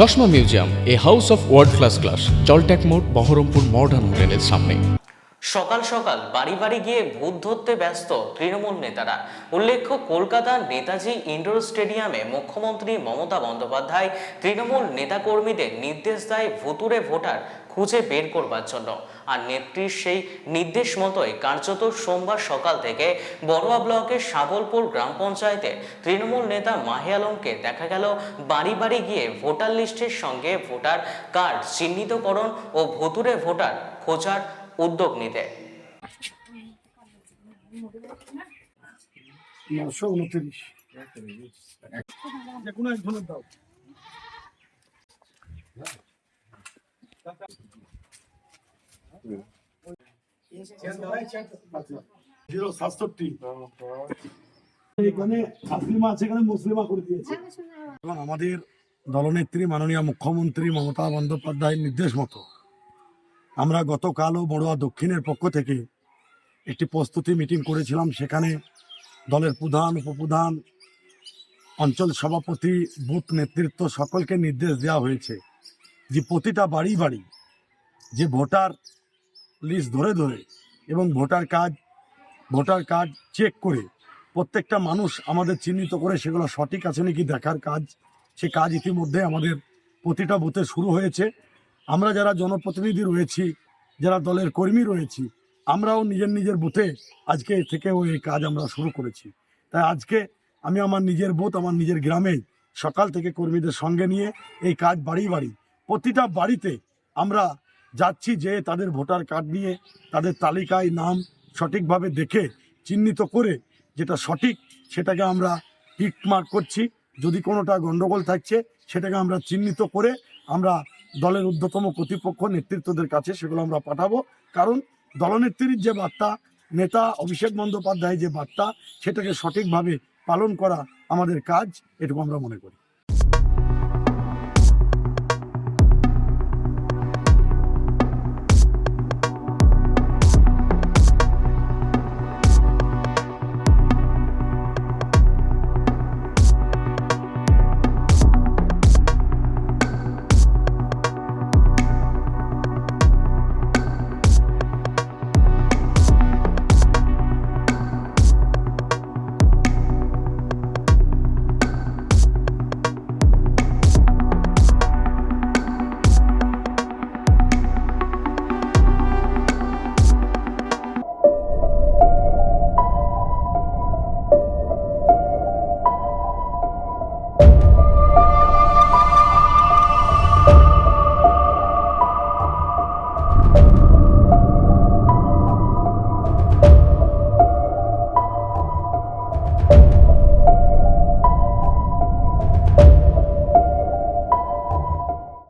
চশমা museum, a house of world class class জলট্যাক মোড়, Baharampur modern হোটেলের সামনে। সকাল সকাল বাড়ি বাড়ি গিয়ে ভূত ধরতে ব্যস্ত তৃণমূল নেতারা। উল্লেখ্য কলকাতার নেতাজি ইন্ডোর স্টেডিয়ামে মুখ্যমন্ত্রী মমতা বন্দ্যোপাধ্যায় তৃণমূল নেতাকর্মীদের নির্দেশ দেয় ভুতুরে ভোটার খুঁজে বের করবার জন্য। আর নেত্রীর সেই নির্দেশ মতোই কার্যত সোমবার সকাল থেকে বড়ুয়া ব্লকের সাবলপুর গ্রাম পঞ্চায়েতে তৃণমূল নেতা মাহে আলমকে দেখা গেল বাড়ি বাড়ি গিয়ে ভোটার লিস্টের সঙ্গে ভোটার কার্ড চিহ্নিতকরণ ও ভুতুরে ভোটার খোঁজার উদ্যোগ নিতে। যে কোনো দাও। জিরো সাতষট্টি। এখানে আসলিমা আছে এখানে মুসলিমা করে দিয়েছে। এবং আমাদের দলনেত্রী মাননীয় মুখ্যমন্ত্রী মমতা বন্দ্যোপাধ্যায়ের নির্দেশ মতো। আমরা গতকালও বড়ুয়া দক্ষিণের পক্ষ থেকে একটি প্রস্তুতি মিটিং করেছিলাম। সেখানে দলের প্রধান উপপ্রধান অঞ্চল সভাপতি বুথ নেতৃত্ব সকলকে নির্দেশ দেওয়া হয়েছে। যে প্রতিটা বাড়ি বাড়ি যে ভোটার লিস্ট ধরে ধরে এবং voter card voter card check করে প্রত্যেকটা মানুষ আমাদের চিহ্নিত করে সেগুলো সঠিক আছে নাকি দেখার কাজ, সে কাজ ইতিমধ্যে আমাদের প্রতিটা বুথে শুরু হয়েছে। আমরা যারা জনপ্রতিনিধি রয়েছি, যারা দলের কর্মী রয়েছি, আমরাও নিজের নিজের বুথে আজকে থেকে ওই কাজ আমরা শুরু করেছি। তাই আজকে আমি আমার নিজের বুথ, আমার নিজের গ্রামে সকাল থেকে কর্মীদের সঙ্গে নিয়ে এই কাজ বাড়ি বাড়ি প্রতিটা বাড়িতে আমরা যাচ্ছি যে তাদের ভোটার কার্ড নিয়ে, তাদের তালিকায় নাম সঠিকভাবে দেখে, চিহ্নিত করে যেটা সঠিক সেটাকে আমরা টিক মার্ক করছি। যদি কোনোটা গণ্ডগোল থাকছে, সেটাকে আমরা চিহ্নিত করে আমরা দলের ঊর্ধ্বতম কর্তৃপক্ষ নেতৃত্বদের কাছে সেগুলো আমরা পাঠাবো। কারণ দলনেত্রীর যে বার্তা, নেতা অভিষেক বন্দ্যোপাধ্যায় যে বার্তা, সেটাকে সঠিকভাবে পালন করা আমাদের কাজ, এটুকু আমরা মনে করি।